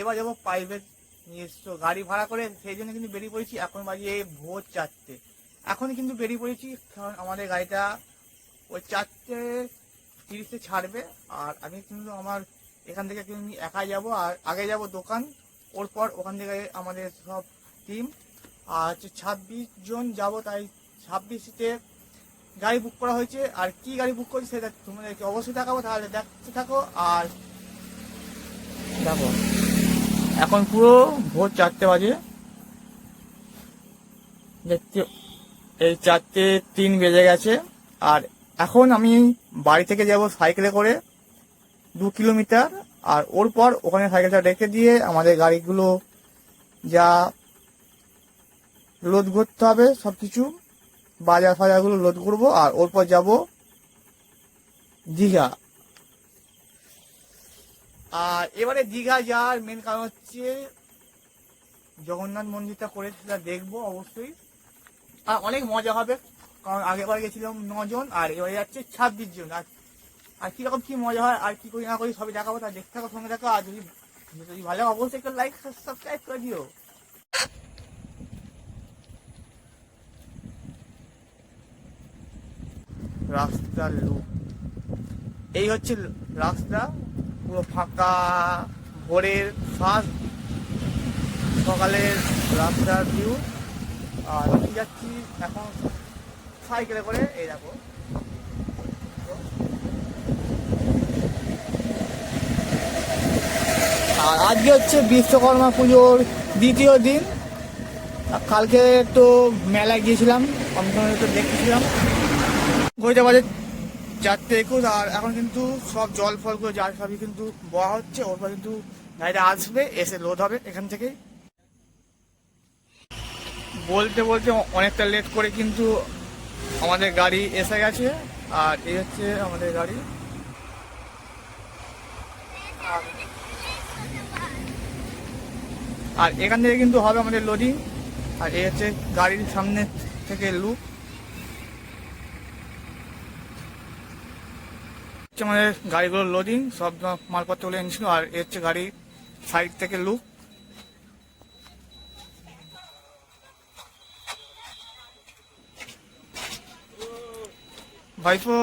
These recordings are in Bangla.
এবার যাব প্রাইভেট নিজস্ব গাড়ি ভাড়া করে সেই জন্য কিন্তু বেরিয়ে পড়েছি। এখন বাজে ভোর চারটে। এখন কিন্তু বেরিয়ে পড়েছি। কারণ আমাদের গাড়িটা ওই চারটে তিরিশে ছাড়বে। আর আমি কিন্তু আমার এখান থেকে কিন্তু একা যাব। আর আগে যাব দোকান। ওর পর ওখান থেকে আমাদের সব টিম আর হচ্ছে ছাব্বিশ জন যাব। তাই ছাব্বিশে গাড়ি বুক করা হয়েছে। আর কি গাড়ি বুক করছি সেটা তোমাদেরকে অবশ্যই দেখাবো। তাহলে দেখতে থাকো। আর দেখো এখন পুরো ভোর চারটে বাজে। দেখতে এই চারটে তিন বেজে গেছে। আর এখন আমি বাড়ি থেকে যাব সাইকেলে করে দু কিলোমিটার। আর ওর পর ওখানে সাইকেলটা রেখে দিয়ে আমাদের গাড়িগুলো যা লোড করতে হবে সব কিছু বাজার ফাজারগুলো লোড করব। আর ওর পর যাব দীঘা। আর এবারে দীঘা যাওয়ার মেন কারণ হচ্ছে জগন্নাথ মন্দিরটা করে সেটা দেখব অবশ্যই। আর অনেক মজা হবে, কারণ আগেবার গেছিলাম নজন, আর এবারে যাচ্ছে ছাব্বিশ জন। আর আর কীরকম কি মজা হয়, আর কি করি না করি সবই দেখাবো, তা দেখতে থাকো, সঙ্গে দেখো আর যদি যদি ভালো অবশ্যই একটা লাইক সাবস্ক্রাইব করে দিও। রাস্তার লুক এই হচ্ছে রাস্তা। পুরো ফাঁকা, ভোরের ফার্স্ট সকালের রাস্তার ভিউ আর আমি যাচ্ছি এখন সাইকেলে করে, এই দেখো। আর আজকে হচ্ছে বিশ্বকর্মা পুজোর দ্বিতীয় দিন। কালকে তো মেলায় গিয়েছিলাম আমি তো দেখেছিলাম। ঘড়িটা বাজে চারটে একুশ আর এখন কিন্তু সব জল ফলগুলো যার সবই কিন্তু বয়া হচ্ছে, ওর পর কিন্তু গাড়িটা আসবে, এসে লোড হবে এখান থেকেই। বলতে বলতে অনেকটা লেট করে কিন্তু আমাদের গাড়ি এসে গেছে, আর এই হচ্ছে আমাদের গাড়ি। আর এখান থেকে কিন্তু হবে আমাদের লোডিং আর এই হচ্ছে গাড়ির সামনে থেকে লুক হচ্ছে আমাদের গাড়িগুলোর লোডিং সব মালপত্রগুলো এনেছিল, আর এর হচ্ছে গাড়ি সাইড থেকে লুক ভাইপো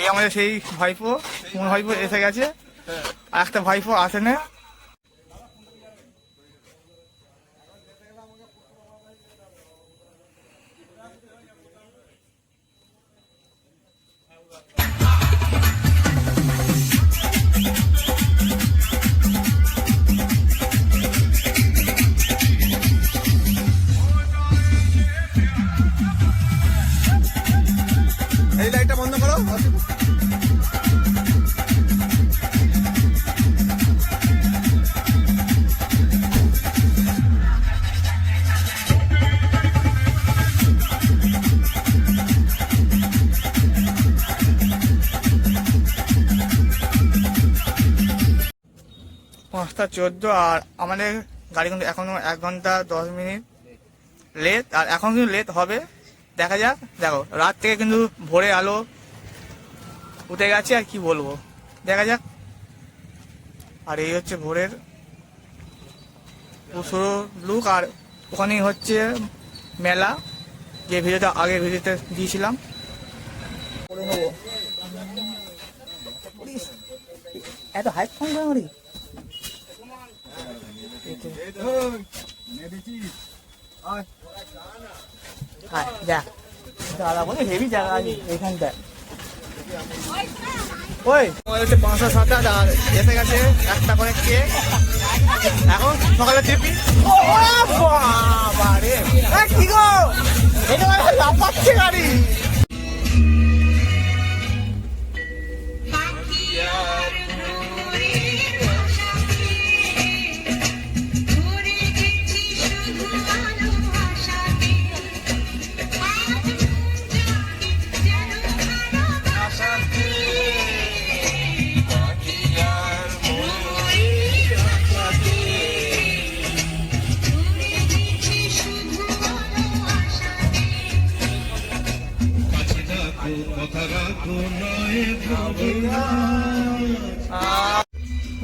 এই আমাদের সেই ভাইপো কোন ভাইপো এসে গেছে। আর একটা ভাইপো আসে না পাঁচটা চোদ্দ আর আমাদের গাড়ি কিন্তু এখনও এক ঘণ্টা দশ মিনিট লেট আর এখন কিন্তু লেট হবে। দেখা যাক, দেখো, রাত থেকে কিন্তু ভোরে আলো উঠে গেছে, আর কি বলব। দেখা যাক। আর এই হচ্ছে ভোরের পুরো লুক আর ওখানেই হচ্ছে মেলা, যে ভিডিওটা আগে ভিডিওতে দিয়েছিলাম। এত হাইট ফোন করে দাদা বলে হেভি জায়গা আছে ওই হচ্ছে পাঁচশো সাত আট আর এসে গেছে একটা করে কেক এখন সকালে ট্রিপি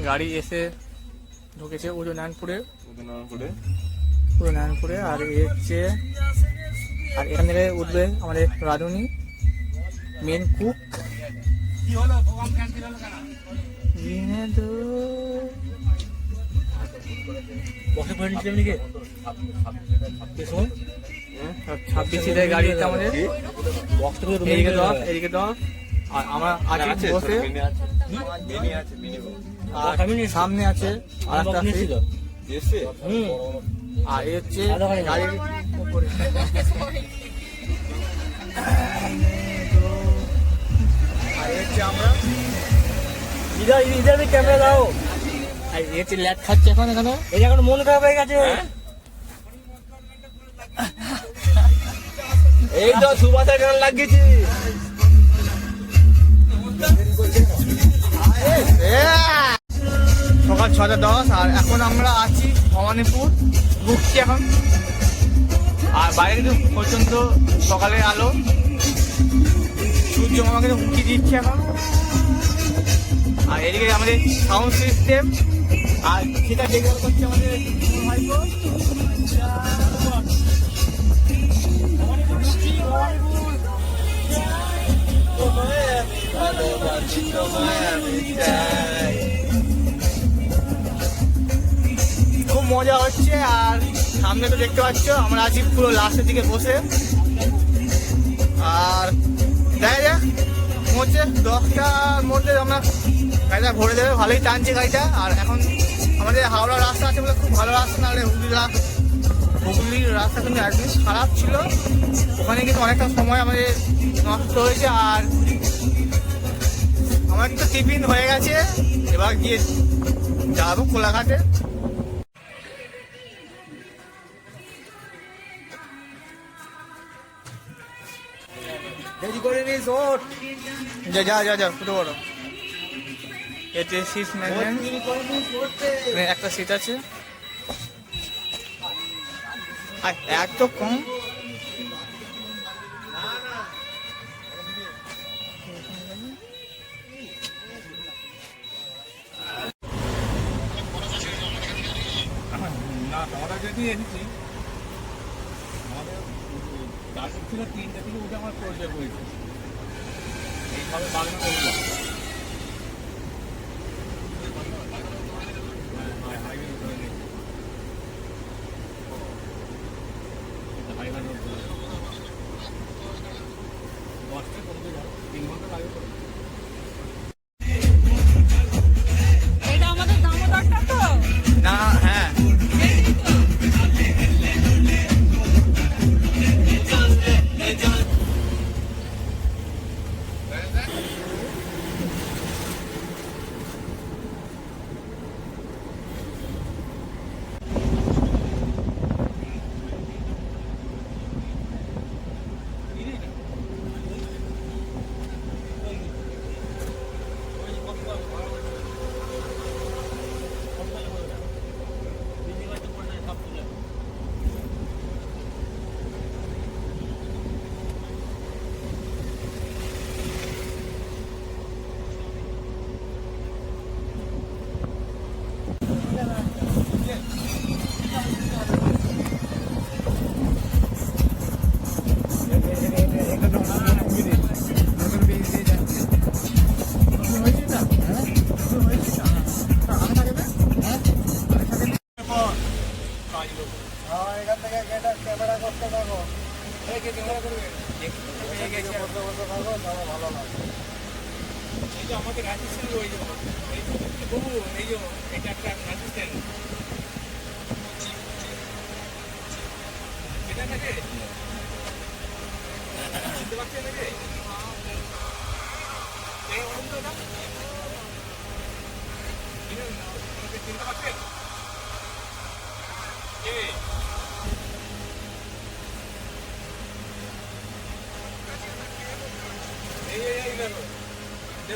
গাড়ি এসে ঢুকেছে উদয়নারায়ণপুরে। উদয়নারায়ণপুরে। উদয়নারায়ণপুরে আর এ হচ্ছে আর এখান থেকে উঠবে আমাদের রাঁধুনি মেন কুক বসে করে নিচ্ছিলাম নাকি ছাব্বিশ সিটের গাড়ি আছে আমাদের। এদিকে দশ এদিকে দশ আর আমরা আছি বসে মিনি আর সামনে আছে আর একটা আর এই হচ্ছে। গাড়ির আমরা। ইধার ইধার ক্যামেরা দাও। আর এই হচ্ছে ল্যাট খাচ্ছে এখন এখানে। এই এখন মন খারাপ হয়ে গেছে। এই তো সুভাষের গান লাগিয়েছি। সকাল ছটা দশ, আর এখন আমরা আছি ভবানীপুর, ঢুকছি এখন। আর বাইরে কিন্তু পর্যন্ত সকালের আলো। সূর্য আমাকে উঁকি দিচ্ছে এখন। আর এদিকে আমাদের সাউন্ড সিস্টেম আর সেটা দেখে করছে আমাদের খুব মজা হচ্ছে, আর সামনে তো দেখতে পাচ্ছ, আমরা আছি পুরো লাস্টের দিকে বসে। আর দেখা যাক হচ্ছে দশটার মধ্যে আমরা গাড়িটা ভরে দেবে, ভালোই টানছে গাড়িটা। আর এখন আমাদের হাওড়া রাস্তা আছে বলে খুব ভালো রাস্তা নাহলে হুগলি রাস্তা হুগলির রাস্তা কিন্তু একদিন খারাপ ছিল। ওখানে কিন্তু অনেকটা সময় আমাদের নষ্ট হয়েছে আর আমার তো টিফিন হয়ে গেছে। এবার গিয়ে যাব কোলাঘাটে। দেরি করে নিস যা যা যা যা ফুটো বড় এতে সিট একটা সিট আছে। এত কম? ছিল তিনটে থেকে উঠে আমার পরিচয় করেছে এইভাবে বাগনা এই যে আমাদের অ্যাসিস্ট্যান্ট ওই যে এই যে বাবু এই যে এটা একটা অ্যাসিস্ট্যান্ট এটা নাকি চিনতে পারছেন নাকি এই অনন্তটা চিনেন না? ওনাকে চিনতে পারছেন কে এই এই এই দেখো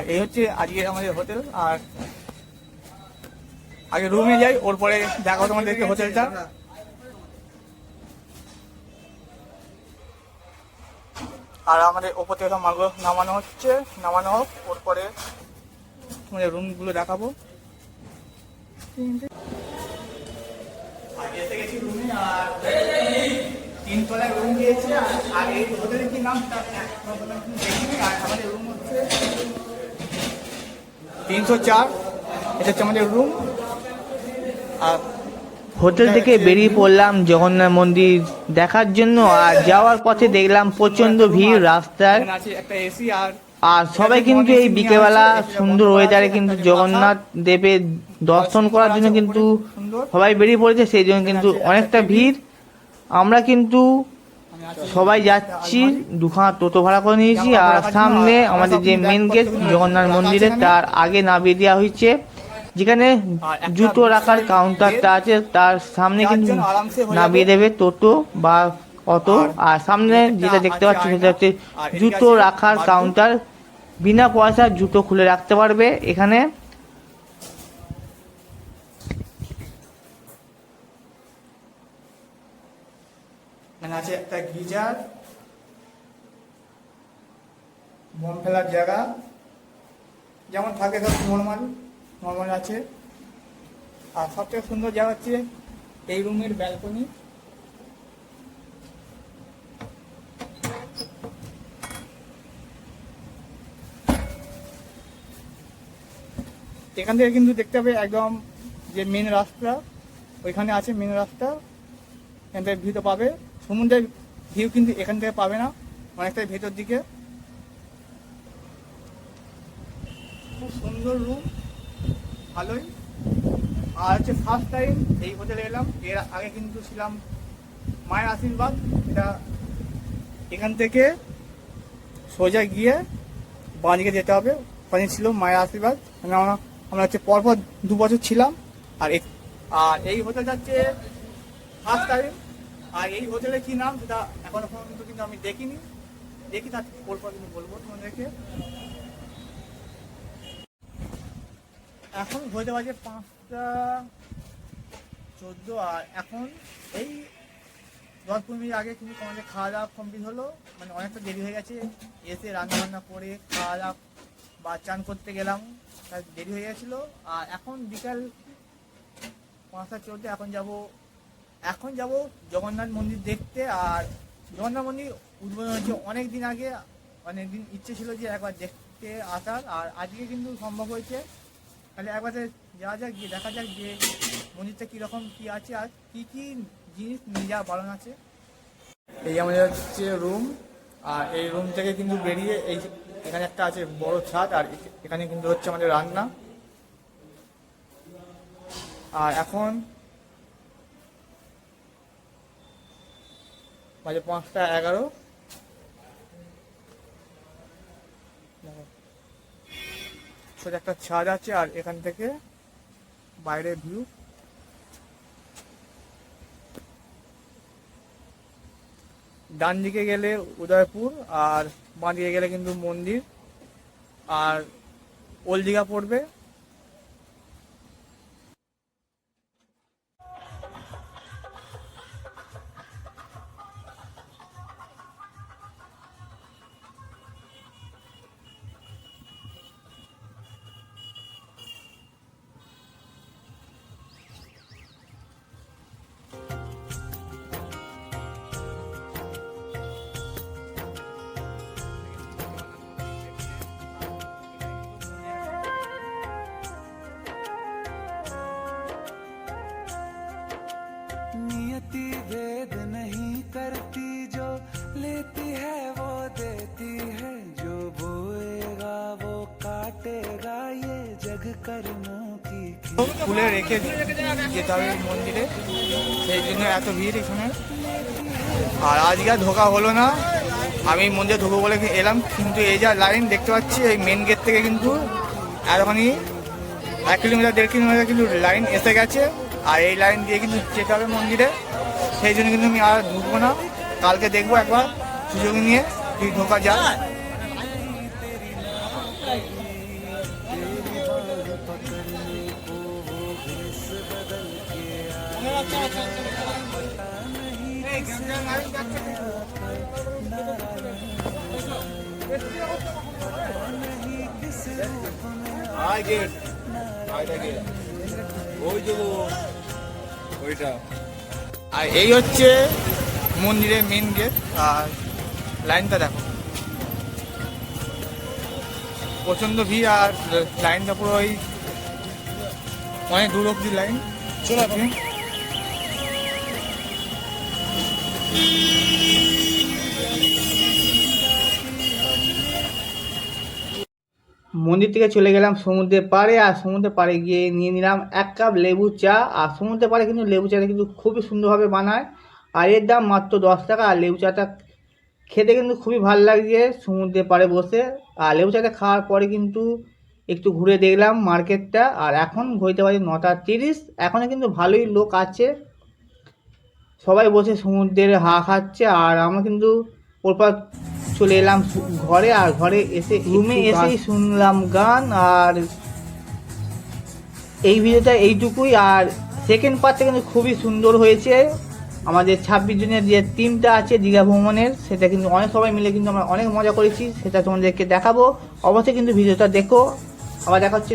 আর এই হচ্ছে আজকে আমাদের হোটেল আর আগে রুমে যাই, ওর পরে দেখো তোমাদেরকে হোটেলটা আর আমাদের ওপর থেকে মালগুলো নামানো হচ্ছে, নামানো হোক, ওর পরে তোমাদের রুমগুলো দেখাবো। তিনতলায় রুম দিয়েছে, আর- এই হোটেলের কি নাম আমাদের রুম হচ্ছে তিনশো চার। এটা হচ্ছে আমাদের রুম আর হোটেল থেকে বেরিয়ে পড়লাম জগন্নাথ মন্দির দেখার জন্য আর যাওয়ার পথে দেখলাম প্রচণ্ড ভিড় রাস্তায় একটা এসি আর আর সবাই কিন্তু এই বিকেলবেলা সুন্দর ওয়েদারে কিন্তু জগন্নাথ দেবের দর্শন করার জন্য কিন্তু সবাই বেরিয়ে পড়েছে সেই জন্য কিন্তু অনেকটা ভিড়। আমরা কিন্তু সবাই যাচ্ছি, দুখানা টোটো ভাড়া করে নিয়েছি আর সামনে আমাদের যে মেন গেট জগন্নাথ মন্দিরে, তার আগে নামিয়ে দেওয়া হয়েছে। যেখানে জুতো রাখার কাউন্টারটা আছে, তার সামনে কিন্তু নামিয়ে দেবে টোটো বা অটো। আর সামনে যেটা দেখতে পাচ্ছি, সেটা হচ্ছে জুতো রাখার কাউন্টার বিনা পয়সা জুতো খুলে রাখতে পারবে এখানে। এখানে আছে একটা গিজার বোম ফেলার জায়গা, যেমন থাকে সব নর্মাল নর্মাল আছে। আর সবথেকে সুন্দর জায়গা হচ্ছে এই রুমের ব্যালকনি এখান থেকে কিন্তু দেখতে হবে একদম যে মেন রাস্তা, ওইখানে আছে মেন রাস্তা, এখান থেকে ভিউ পাবে। সমুদ্রের ভিউ কিন্তু এখান থেকে পাবে না, অনেকটাই ভেতর দিকে। খুব সুন্দর রুম ভালোই। আর হচ্ছে ফার্স্ট টাইম এই হোটেলে এলাম, এর আগে কিন্তু ছিলাম মায়ের আশীর্বাদ, এটা এখান থেকে সোজা গিয়ে বাঁদিকে যেতে হবে। ওখানে ছিল মায়ের আশীর্বাদ। আমরা আমরা হচ্ছে পরপর দু বছর ছিলাম, আর আর এই হোটেলটা হচ্ছে ফার্স্ট টাইম আর এই হোটেলের কি নাম? সেটা এখনও পর্যন্ত কিন্তু আমি দেখিনি। দেখি তার পরপর কিন্তু বলব তোমাদেরকে এখন হতে পারছে পাঁচটা চোদ্দ, আর এখন এই দশ পনেরো মিনিট আগে কিন্তু তোমাদের খাওয়া দাওয়া কমপ্লিট হলো। মানে অনেকটা দেরি হয়ে গেছে। এসে রান্না বান্না করে খাওয়া দাওয়া বা চান করতে গেলাম। তাই দেরি হয়ে গেছিল। আর এখন বিকাল পাঁচটা চোদ্দে এখন যাব এখন যাব জগন্নাথ মন্দির দেখতে, আর জগন্নাথ মন্দির উদ্বোধন হচ্ছে অনেক দিন আগে। অনেক দিন ইচ্ছে ছিল যে একবার দেখতে আসার, আর আজকে কিন্তু সম্ভব হয়েছে। তাহলে একবার যাওয়া যাক, গিয়ে দেখা যাক যে মন্দিরটা কীরকম, কী আছে, আর কী কী জিনিস নিয়ে যাওয়া বারণ আছে। এই আমাদের হচ্ছে রুম আর এই রুম থেকে কিন্তু বেরিয়ে এই এখানে একটা আছে বড় ছাদ, আর এখানে কিন্তু হচ্ছে আমাদের রান্না। আর এখন বাজে পাঁচটা এগারো। সোজা একটা ছাদ আছে আর এখান থেকে বাইরের ভিউ ডান দিকে গেলে উদয়পুর আর বাঁ দিকে গেলে কিন্তু মন্দির। আর ওল্ড দীঘা পড়বে। नियति भेद नहीं करती जो लेती है वो देती है जो बोएगा वो काटेगा ये जग कर्मों की खेल খুলে রেখে যেতে হবে মন্দিরে সেই জন্য এত ভিড় এখানে আর আজকে আর ঢোকা হলো না আমি মন্দিরে ঢুকবো বলে এলাম কিন্তু এই যা লাইন দেখতে পাচ্ছি এই মেন গেট থেকে কিন্তু এতখানি এক কিলোমিটার দেড় কিলোমিটার কিন্তু লাইন এসে গেছে আর এই লাইন দিয়ে কিন্তু যেতে হবে মন্দিরে সেই জন্য কিন্তু আমি আর ঢুকবো না। কালকে দেখব একবার, সুযোগ নিয়ে কি ঢোকা যায় আয় গেট আয়টা গেট। ওই যে ওইটা। আর এই হচ্ছে মন্দিরের মেন গেট আর লাইনটা দেখো। প্রচণ্ড ভিড় আর লাইনটা পুরো ওই অনেক দূর অব্দি লাইন চলে আপনি মন্দির থেকে চলে গেলাম সমুদ্রের পাড়ে, আর সমুদ্রের পাড়ে গিয়ে নিয়ে নিলাম এক কাপ লেবু চা। আর সমুদ্রের পাড়ে কিন্তু লেবু চাটা কিন্তু খুবই সুন্দরভাবে বানায়। আর এর দাম মাত্র দশ টাকা, আর লেবু চাটা খেতে কিন্তু খুবই ভালো লাগছে সমুদ্রের পাড়ে বসে। আর লেবু চাটা খাওয়ার পরে কিন্তু একটু ঘুরে দেখলাম মার্কেটটা। আর এখন ঘুরতে পারি নটা তিরিশ এখনও কিন্তু ভালোই লোক আছে। সবাই বসে সমুদ্রের হা খাচ্ছে, আর আমরা কিন্তু ওরপর চলে এলাম ঘরে আর ঘরে এসে রুমে এসেই শুনলাম গান আর এই ভিডিওটা এইটুকুই আর সেকেন্ড পার্টটা কিন্তু খুবই সুন্দর হয়েছে। আমাদের ছাব্বিশ জনের যে টিমটা আছে দীঘা ভ্রমণের সেটা কিন্তু অনেক সবাই মিলে কিন্তু আমরা অনেক মজা করেছি সেটা তোমাদেরকে দেখাবো। অবশ্যই কিন্তু ভিডিওটা দেখো। আবার দেখা হচ্ছে